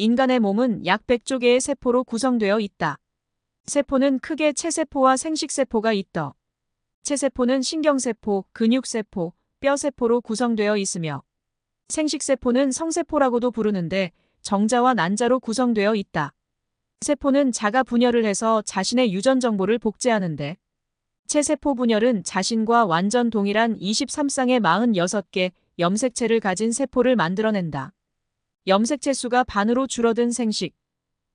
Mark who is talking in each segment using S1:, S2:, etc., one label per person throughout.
S1: 인간의 몸은 약 100조 개의 세포로 구성되어 있다. 세포는 크게 체세포와 생식세포가 있다. 체세포는 신경세포, 근육세포, 뼈세포로 구성되어 있으며 생식세포는 성세포라고도 부르는데 정자와 난자로 구성되어 있다. 세포는 자가 분열을 해서 자신의 유전 정보를 복제하는데 체세포 분열은 자신과 완전 동일한 23쌍의 46개 염색체를 가진 세포를 만들어낸다. 염색체 수가 반으로 줄어든 생식.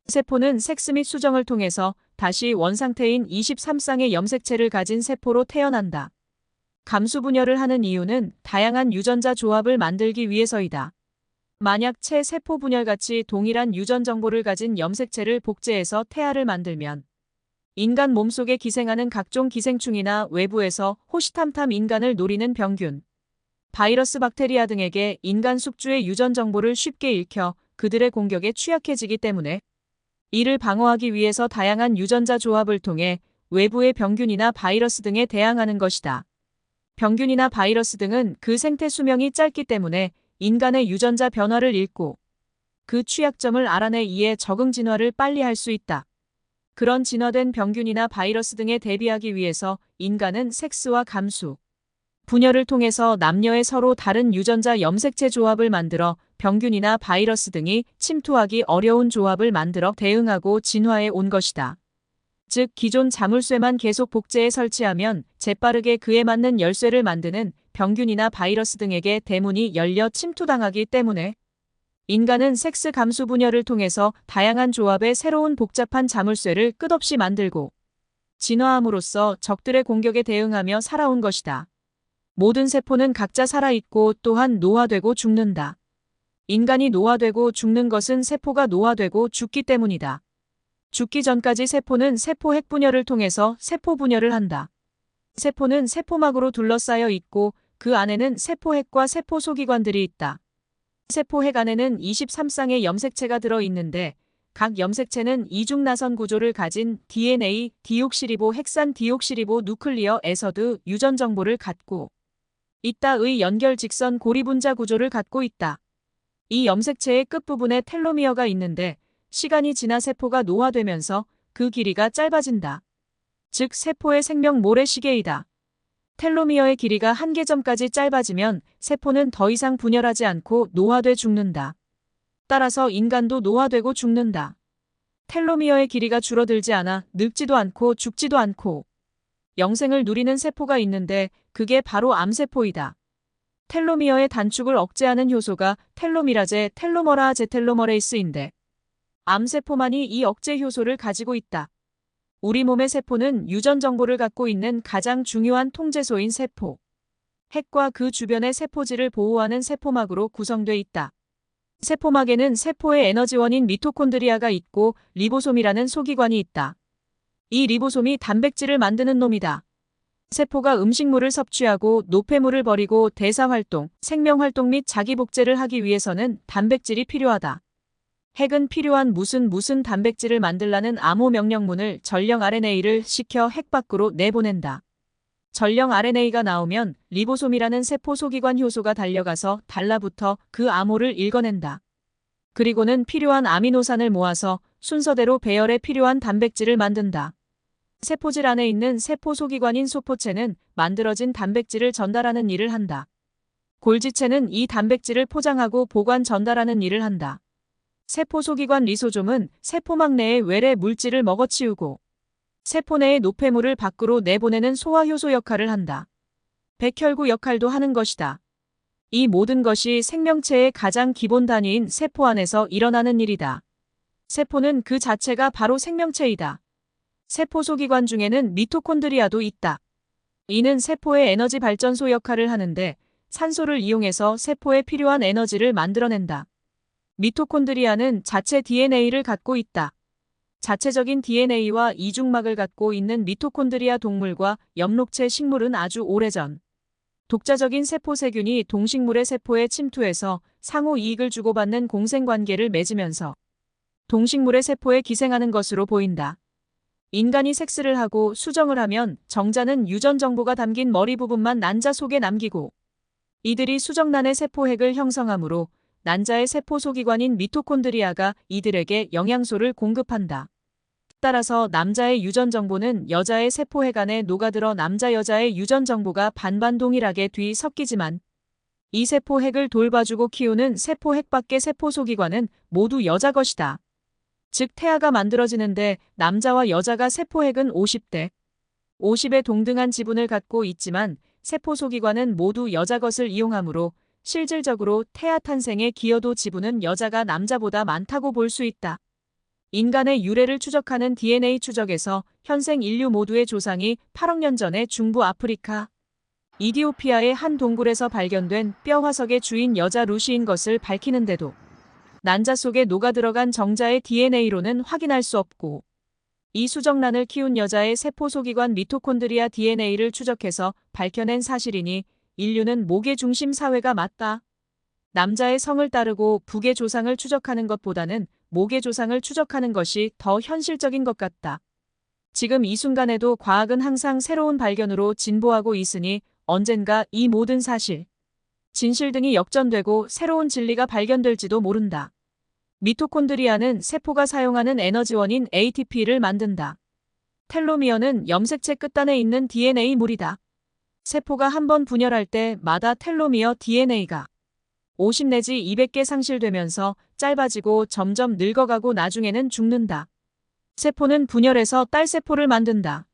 S1: 세포는 섹스 및 수정을 통해서 다시 원상태인 23쌍의 염색체를 가진 세포로 태어난다. 감수 분열을 하는 이유는 다양한 유전자 조합을 만들기 위해서이다. 만약 체 세포 분열같이 동일한 유전 정보를 가진 염색체를 복제해서 태아를 만들면 인간 몸속에 기생하는 각종 기생충이나 외부에서 호시탐탐 인간을 노리는 병균, 바이러스 박테리아 등에게 인간 숙주의 유전 정보를 쉽게 읽혀 그들의 공격에 취약해지기 때문에 이를 방어하기 위해서 다양한 유전자 조합을 통해 외부의 병균이나 바이러스 등에 대항하는 것이다. 병균이나 바이러스 등은 그 생태 수명이 짧기 때문에 인간의 유전자 변화를 읽고 그 취약점을 알아내 이에 적응 진화를 빨리 할 수 있다. 그런 진화된 병균이나 바이러스 등에 대비하기 위해서 인간은 섹스와 감수, 분열을 통해서 남녀의 서로 다른 유전자 염색체 조합을 만들어 병균이나 바이러스 등이 침투하기 어려운 조합을 만들어 대응하고 진화해 온 것이다. 즉 기존 자물쇠만 계속 복제해 설치하면 재빠르게 그에 맞는 열쇠를 만드는 병균이나 바이러스 등에게 대문이 열려 침투당하기 때문에 인간은 섹스 감수 분열을 통해서 다양한 조합의 새로운 복잡한 자물쇠를 끝없이 만들고 진화함으로써 적들의 공격에 대응하며 살아온 것이다. 모든 세포는 각자 살아있고 또한 노화되고 죽는다. 인간이 노화되고 죽는 것은 세포가 노화되고 죽기 때문이다. 죽기 전까지 세포는 세포 핵분열을 통해서 세포 분열을 한다. 세포는 세포막으로 둘러싸여 있고 그 안에는 세포핵과 세포 소기관들이 있다. 세포핵 안에는 23쌍의 염색체가 들어 있는데 각 염색체는 이중 나선 구조를 가진 DNA, 디옥시리보 헥산 디옥시리보 누클리어 에서드 유전 정보를 갖고 있다의 연결 직선 고리분자 구조를 갖고 있다. 이 염색체의 끝부분에 텔로미어가 있는데 시간이 지나 세포가 노화되면서 그 길이가 짧아진다. 즉 세포의 생명 모래시계이다. 텔로미어의 길이가 한계점까지 짧아지면 세포는 더 이상 분열하지 않고 노화돼 죽는다. 따라서 인간도 노화되고 죽는다. 텔로미어의 길이가 줄어들지 않아 늙지도 않고 죽지도 않고 영생을 누리는 세포가 있는데 그게 바로 암세포이다. 텔로미어의 단축을 억제하는 효소가 텔로미라제 텔로머라 제 텔로머레이스인데 암세포만이 이 억제 효소를 가지고 있다. 우리 몸의 세포는 유전 정보를 갖고 있는 가장 중요한 통제소인 세포. 핵과 그 주변의 세포질을 보호하는 세포막으로 구성돼 있다. 세포막에는 세포의 에너지원인 미토콘드리아가 있고 리보솜이라는 소기관이 있다. 이 리보솜이 단백질을 만드는 놈이다. 세포가 음식물을 섭취하고 노폐물을 버리고 대사활동, 생명활동 및 자기복제를 하기 위해서는 단백질이 필요하다. 핵은 필요한 무슨 무슨 단백질을 만들라는 암호 명령문을 전령 RNA를 시켜 핵 밖으로 내보낸다. 전령 RNA가 나오면 리보솜이라는 세포 소기관 효소가 달려가서 달라붙어 그 암호를 읽어낸다. 그리고는 필요한 아미노산을 모아서 순서대로 배열에 필요한 단백질을 만든다. 세포질 안에 있는 세포 소기관인 소포체는 만들어진 단백질을 전달하는 일을 한다. 골지체는 이 단백질을 포장하고 보관 전달하는 일을 한다. 세포 소기관 리소좀은 세포막 내의 외래 물질을 먹어치우고 세포 내의 노폐물을 밖으로 내보내는 소화효소 역할을 한다. 백혈구 역할도 하는 것이다. 이 모든 것이 생명체의 가장 기본 단위인 세포 안에서 일어나는 일이다. 세포는 그 자체가 바로 생명체이다. 세포 소기관 중에는 미토콘드리아도 있다. 이는 세포의 에너지 발전소 역할을 하는데 산소를 이용해서 세포에 필요한 에너지를 만들어낸다. 미토콘드리아는 자체 DNA를 갖고 있다. 자체적인 DNA와 이중막을 갖고 있는 미토콘드리아 동물과 엽록체 식물은 아주 오래전 독자적인 세포 세균이 동식물의 세포에 침투해서 상호 이익을 주고받는 공생관계를 맺으면서 동식물의 세포에 기생하는 것으로 보인다. 인간이 섹스를 하고 수정을 하면 정자는 유전 정보가 담긴 머리 부분만 난자 속에 남기고 이들이 수정란의 세포핵을 형성하므로 난자의 세포 소기관인 미토콘드리아가 이들에게 영양소를 공급한다. 따라서 남자의 유전 정보는 여자의 세포해간에 녹아들어 남자 여자의 유전 정보가 반반 동일하게 뒤섞이지만 이 세포핵을 돌봐주고 키우는 세포핵 밖의 세포 소기관은 모두 여자 것이다. 즉 태아가 만들어지는데 남자와 여자가 세포핵은 50대, 50의 동등한 지분을 갖고 있지만 세포 소기관은 모두 여자 것을 이용하므로 실질적으로 태아 탄생의 기여도 지분은 여자가 남자보다 많다고 볼 수 있다. 인간의 유래를 추적하는 DNA 추적에서 현생 인류 모두의 조상이 8억 년 전에 중부 아프리카 이디오피아의 한 동굴에서 발견된 뼈 화석의 주인 여자 루시인 것을 밝히는데도 난자 속에 녹아들어간 정자의 DNA로는 확인할 수 없고 이 수정란을 키운 여자의 세포 소기관 미토콘드리아 DNA를 추적해서 밝혀낸 사실이니 인류는 목의 중심 사회가 맞다. 남자의 성을 따르고 북의 조상을 추적하는 것보다는 목의 조상을 추적하는 것이 더 현실적인 것 같다. 지금 이 순간에도 과학은 항상 새로운 발견으로 진보하고 있으니 언젠가 이 모든 사실, 진실 등이 역전되고 새로운 진리가 발견될지도 모른다. 미토콘드리아는 세포가 사용하는 에너지원인 ATP를 만든다. 텔로미어는 염색체 끝단에 있는 DNA 물이다. 세포가 한 번 분열할 때마다 텔로미어 DNA가 50 내지 200개 상실되면서 짧아지고 점점 늙어가고 나중에는 죽는다. 세포는 분열해서 딸 세포를 만든다.